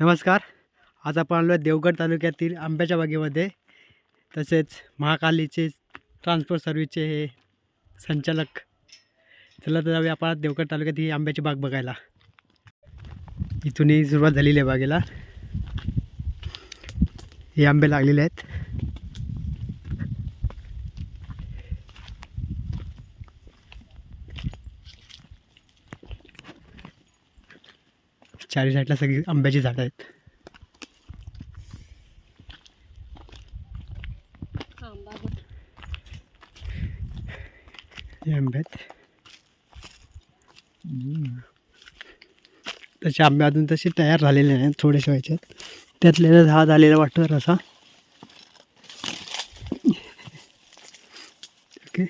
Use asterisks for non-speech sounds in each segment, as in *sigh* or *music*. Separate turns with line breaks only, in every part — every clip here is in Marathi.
नमस्कार. आज आपण आलो आहे देवगड तालुक्यातील आंब्याच्या बागेमध्ये. तसेच महाकालीचे ट्रान्सपोर्ट सर्व्हिसचे हे संचालक. चला तर जाऊया आपण देवगड तालुक्यात ही आंब्याची बाग बघायला. इथूनही सुरुवात झालेली आहे बागेला. हे आंबे लागलेले आहेत. चारी साईडला सगळी आंब्याची झाडं आहेत. हे आंबे आहेत. तसे आंबे अजून तसे तयार झालेले नाहीत थोडेसे व्हायचे आहेत. त्यातले हा झालेला वाटतो रसा. ओके.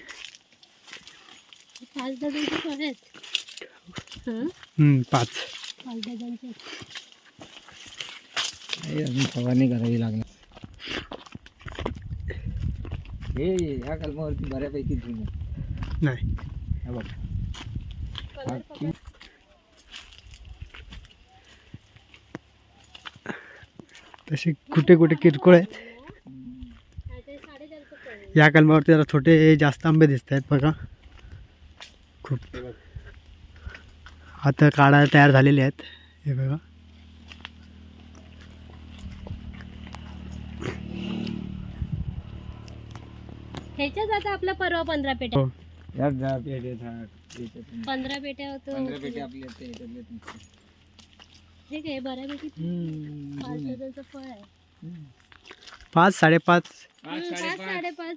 पाच. हं? डझनचे
अजून फवारणी करावी लागणार हे ह्या कलमावरती बऱ्यापैकी जुनं
नाही
बघ.
तसे कुठे कुठे किरकोळ आहेत. या कलमावरती जरा छोटे जास्त आंबे दिसत आहेत बघा खूप आता काढायला तयार झालेले आहेत हे बघा
ह्याच्याच आता आपला परवा पंधरा पेट्या
हो
यात.
पंधरा पेट्या होतो
पंधरा आपल्या तुमचे.
हे बऱ्यापैकी
हम्म,
पाच. डझनचं फळ आहे.
पाच साडेपाच
पाच,
पाच
साडेपाच.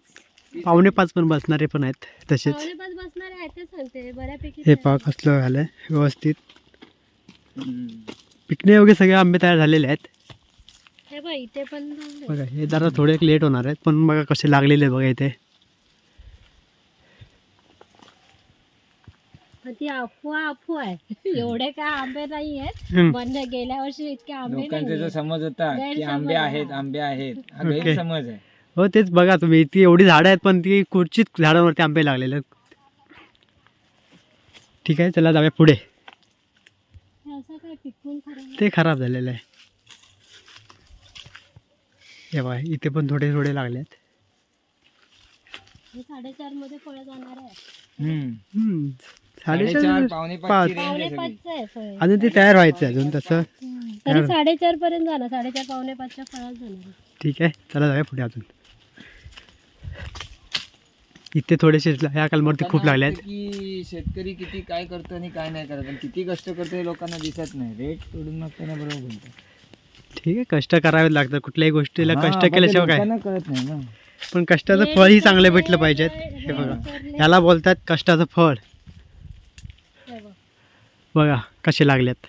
पावणे पाच पण बसणारे पण आहेत तसेच
पावणे पाच बसणारे आहेत ते सांगते बऱ्यापैकी
हे पहा कसलं झालं व्यवस्थित. पिकणे वगैरे सगळे आंबे तयार झालेले आहेत
हे बघ इथे पण लागले.
बघा हे जरा थोडे लेट होणार आहेत पण बघा कसे लागलेले आहेत बघा इथे
ती अफवा अफवा आहे एवढे काय आंबे नाही आहेत. पण गेल्या वर्षी इतके आंबे
लोकांचा
नाही
जो समज होता की
गैरसमज
आंबे
आहे
आहेत
हा.
आंबे आहेत हा. गैरसमज आहे
हो तेच बघा तुम्ही. ती एवढी झाडं आहेत पण ती कुठचीच झाडांवरती आंबे लागलेले ठीक आहे चला जाऊया पुढे.
हे
ते खराब झालेलं आहे. हे बघा इथे पण थोडे थोडे लागले आहेत.
हे साडेचारमध्ये फळं जाणार आहे
साडेचार
पाच. अजून ते तयार व्हायचं आहे अजून तसं.
तरी साडेचार पर्यंत जाणार साडेचार पावणे पाचच्या फळात जाणार.
ठीक आहे चला जाऊया पुढे अजून. इथे थोडेसे ह्या कलमावरती खूप लागले आहेत
की शेतकरी किती काय करतो आणि काय नाही करत किती कष्ट करतो हे लोकांना दिसत नाही. रेट तोडून मागताना बरोबर बोलतो.
ठीक आहे कष्ट करावे लागतात. कुठल्याही गोष्टीला
हा,
कष्ट
पण ते
केल्याशिवाय काय?
लोकांना कळत नाही ना.
पण कष्टाचं
हे
फळही चांगले भेटलं पाहिजेत.
हे
बघा. याला बोलतात कष्टाचं फळ.
हे बघ.
कसे लागलेत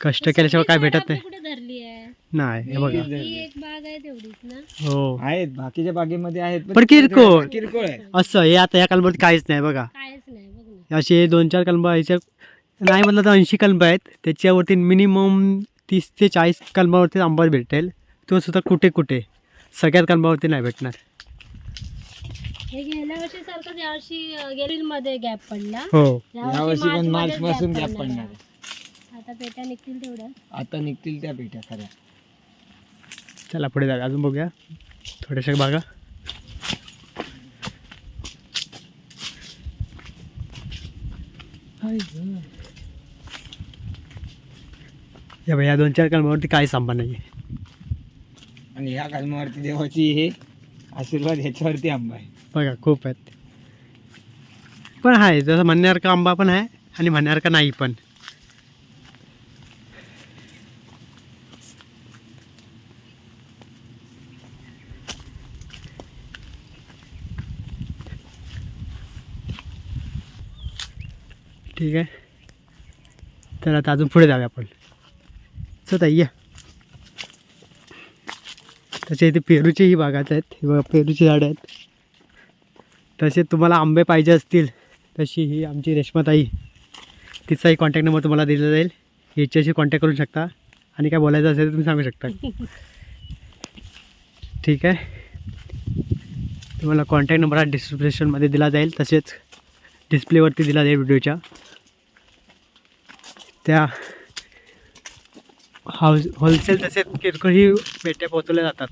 कष्ट केल्याशिवाय काय भेटत नाही
आपली कुठे धरली आहे
नाही हे बघा.
ही एक बाग आहे तेवढीच ना?
आहेत बाकीच्या बागेमध्ये आहेत
पण किरकोळ.
किरकोळ आहे.
असं हे आता या कलमावरती काहीच नाही बघा.
कायच नाही बघ ना.
असे दोन चार कलम याच्या नाही म्हटलं तर ऐंशी कलम आहेत. त्याच्यावरती मिनिमम तीस ते चाळीस कलमावरती आंबा भेटेल. तो सुद्धा कुठे कुठे. सगळ्यात कलमावरती नाही भेटणार.
हे गेल्या वर्षी सारखं यावर्षी गेरील मध्ये गॅप पडला.
हो.
यावर्षी पण मार्च
मार्चमध्येच
पासून
gap पडणार
पडणार
आहे. आता पेट्या निघतील तेवढ्या.
आता निघतील त्या पेट्या खऱ्या
चला पुढे जाऊया अजून बघूया. थोड्याशा बागा. या बाई, या दोन चार कलमावरती काहीच आंबा नाही आहे
आणि ह्या कलमावरती देवाची हे आशीर्वाद ह्याच्यावरती आंबा आहे.
बघा खूप आहेत. पण आहे जसं म्हणण्यासारखा आंबा पण आहे आणि म्हणण्यासारखा नाही पण. ठीक आहे. तर आता अजून पुढे जाऊया आपण. चल ताई या. त्याच्या इथे पेरूचीही बागात आहेत. हे बघा पेरूची झाडं आहेत. तसे तुम्हाला आंबे पाहिजे असतील तशी ही आमची रेश्माताई तिचाही कॉन्टॅक्ट नंबर तुम्हाला दिला जाईल. याच्याशी कॉन्टॅक्ट करू शकता. आणि काय बोलायचं असेल तर तुम्ही सांगू शकता. *laughs* ठीक आहे. तुम्हाला कॉन्टॅक्ट नंबर हा डिस्क्रिप्शनमध्ये दिला जाईल. तसेच डिस्प्लेवरती दिला जाईल व्हिडिओच्या त्या हाऊस होलसेल तसेच किरकोळही पेट्या पोहोचवल्या जातात.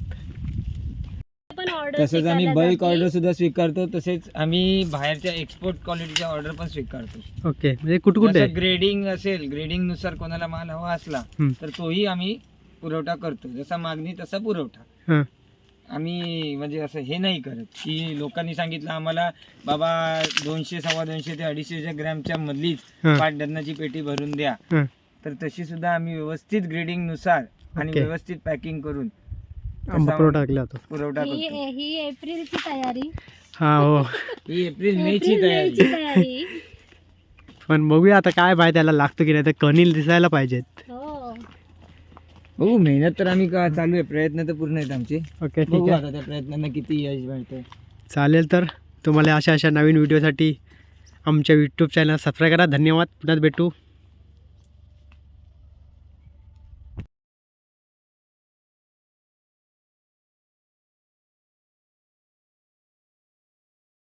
पण ऑर्डर
तसंच आम्ही बल्क ऑर्डर सुद्धा स्वीकारतो. तसेच आम्ही बाहेरच्या एक्सपोर्ट क्वालिटीच्या ऑर्डर पण स्वीकारतो.
ओके म्हणजे कुठं कुठे?
ग्रेडिंग असेल ग्रेडिंगनुसार कोणाला माल हवा असला. तर तोही आम्ही पुरवठा करतो. जसा मागणी तसा पुरवठा. आम्ही म्हणजे असं हे नाही करत. की लोकांनी सांगितलं आम्हाला बाबा दोनशे सव्वा दोनशे ते अडीचशे ग्रॅमच्या मधलीच पाच डझनाची पेटी भरून द्या. तर तशी सुद्धा आम्ही व्यवस्थित ग्रेडिंगनुसार आणि. व्यवस्थित पॅकिंग करून
आंबा पुरवठा
पुरवठा
ही
करतो.
ही एप्रिलची तयारी.
हा हो.
ही एप्रिल मे ची
एप्रिल तयारी.
पण बघूया आता काय बाय त्याला लागतो की नाही तर कणील दिसायला पाहिजेत.
हो.
बघू मेहनत तर आम्ही का चालू आहे? प्रयत्न तर पूर्ण आहेत आमचे.
ओके ठीक
बघू
आहे.
आता त्या प्रयत्नांना किती यश मिळतंय.
चालेल तर तुम्हाला अशा अशा नवीन व्हिडिओसाठी आमच्या यूट्यूब चॅनल सबस्क्राईब करा. धन्यवाद. पुन्हा भेटू.